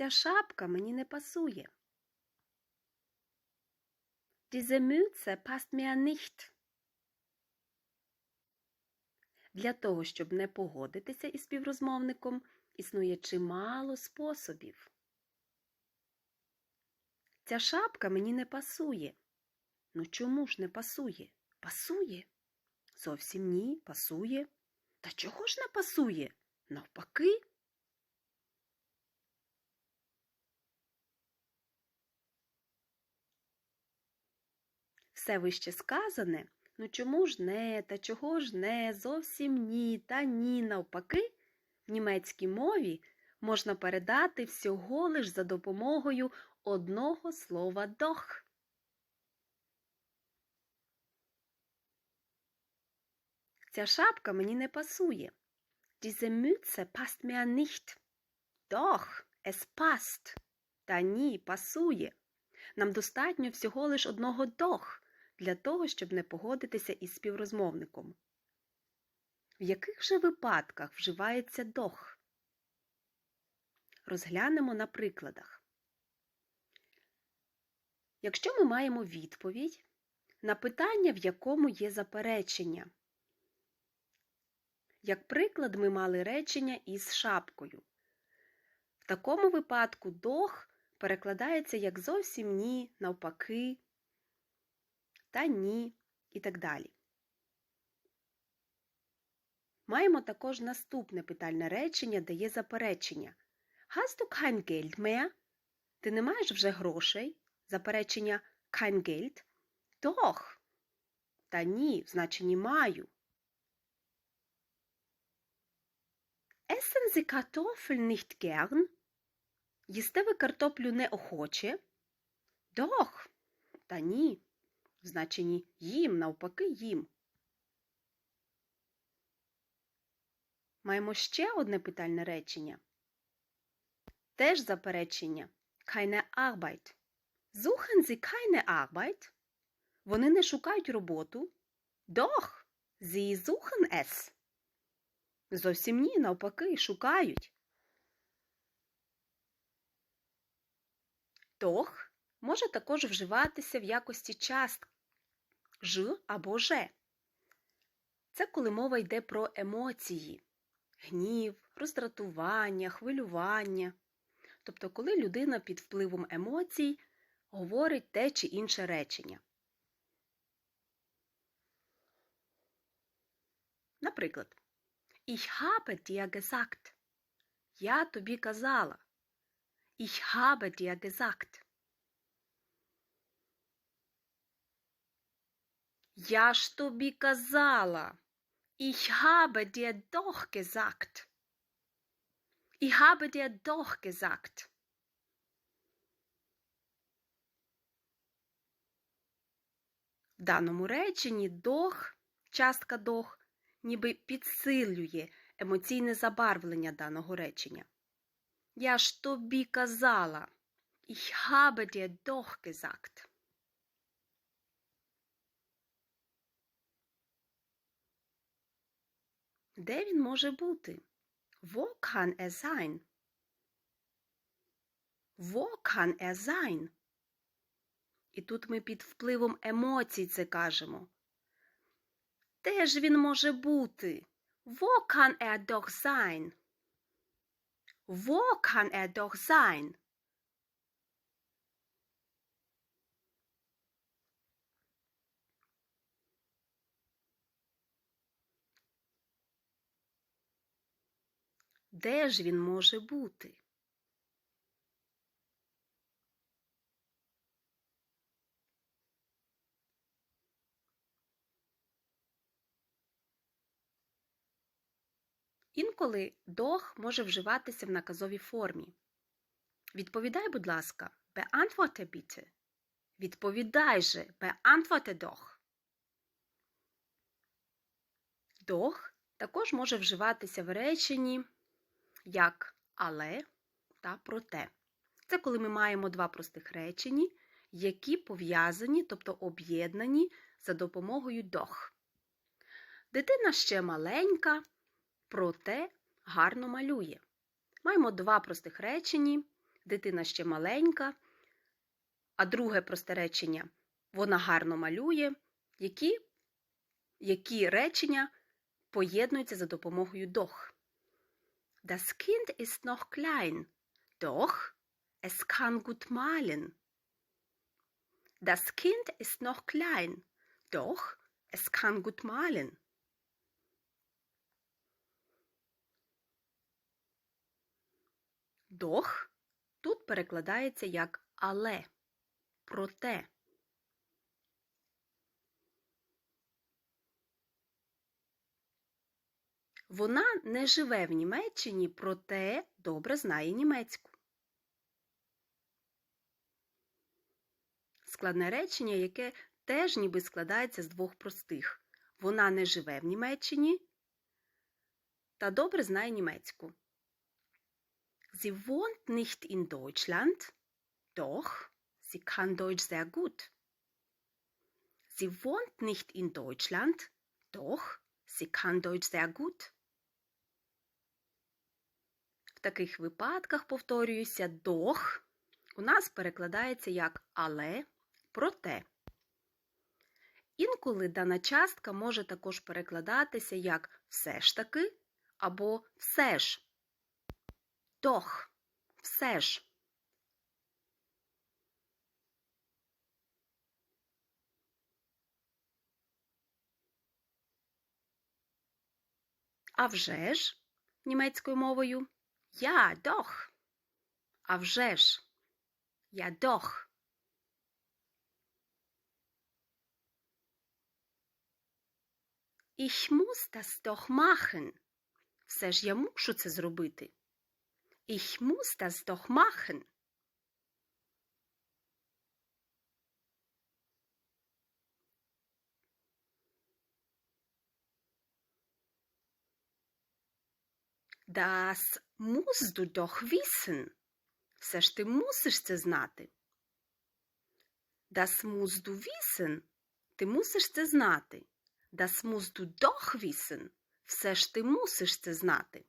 Ця шапка мені не пасує. Diese Mütze passt mir nicht. Для того, щоб не погодитися із співрозмовником, існує чимало способів. Ця шапка мені не пасує. Ну чому ж не пасує? Пасує? Зовсім ні, пасує. Та чого ж не пасує? Навпаки. Все вище сказане, ну чому ж не, та чого ж не, зовсім ні, та ні, навпаки, в німецькій мові можна передати всього лиш за допомогою одного слова дох. Ця шапка мені не пасує. Diese Mütze passt mir nicht. Doch, es passt. Та ні, пасує. Нам достатньо всього лиш одного дох для того, щоб не погодитися із співрозмовником. В яких же випадках вживається дох? Розглянемо на прикладах. Якщо ми маємо відповідь на питання, в якому є заперечення. Як приклад, ми мали речення із шапкою. В такому випадку дох перекладається як зовсім ні, навпаки, та ні і так далі. Маємо також наступне питальне речення, де є заперечення. Hast du kein Geld mehr? Ти не маєш вже грошей? Заперечення kein Geld? Doch. Та ні, в значенні маю. Essen Sie Kartoffeln nicht gern? Їсте ви картоплю неохоче? Doch. Та ні. В значенні їм, навпаки, їм. Маємо ще одне питальне речення. Теж заперечення. Keine Arbeit. Suchen Sie keine Arbeit? Вони не шукають роботу. Doch. Sie suchen es. Зовсім ні, навпаки, шукають. Тох може також вживатися в якості частки ж або же. Це коли мова йде про емоції, гнів, роздратування, хвилювання. Тобто, коли людина під впливом емоцій говорить те чи інше речення. Наприклад, Ich habe dir gesagt. Я тобі казала. Ich habe dir gesagt. Я ж тобі казала. Ich habe dir doch gesagt. Ich habe dir doch gesagt. В даному реченні дох, частка дох, ніби підсилює емоційне забарвлення даного речення. Я ж тобі казала. Ich habe dir doch gesagt. Де він може бути? Wo kann er sein? Wo kann er sein? І тут ми під впливом емоцій це кажемо. Де ж він може бути? Wo kann er doch sein? Wo kann er doch sein? Де ж він може бути? Інколи дох може вживатися в наказовій формі. Відповідай, будь ласка, beantworte bitte. Відповідай же, beantworte doch. Дох також може вживатися в реченні як але та проте. Це коли ми маємо два простих речені, які пов'язані, тобто об'єднані за допомогою дох. Дитина ще маленька, проте гарно малює. Маємо два простих речені, дитина ще маленька. А друге просте речення вона гарно малює. Які, які речення поєднуються за допомогою doch? Das Kind ist noch klein, doch es kann gut malen. Das Kind ist noch klein, doch es kann gut malen. Doch тут перекладається як але, проте. Вона не живе в Німеччині, проте добре знає німецьку. Складне речення, яке теж ніби складається з двох простих. Вона не живе в Німеччині та добре знає німецьку. Sie wohnt nicht in Deutschland, doch sie kann Deutsch sehr gut. Sie wohnt nicht in Deutschland, doch sie kann Deutsch sehr gut. В таких випадках, повторююся, doch у нас перекладається як але, проте. Інколи дана частка може також перекладатися як все ж таки або все ж. Doch, все ж. А вже ж німецькою мовою Я, doch. А вже ж. Я doch. Ich muss das doch machen. Все ж я мушу це зробити. Ich muss das doch machen. Das musst du doch wissen. Все ж ти мусиш це знати. Das musst du wissen. Ти мусиш це знати. Das musst du doch wissen. Все ж ти мусиш це знати.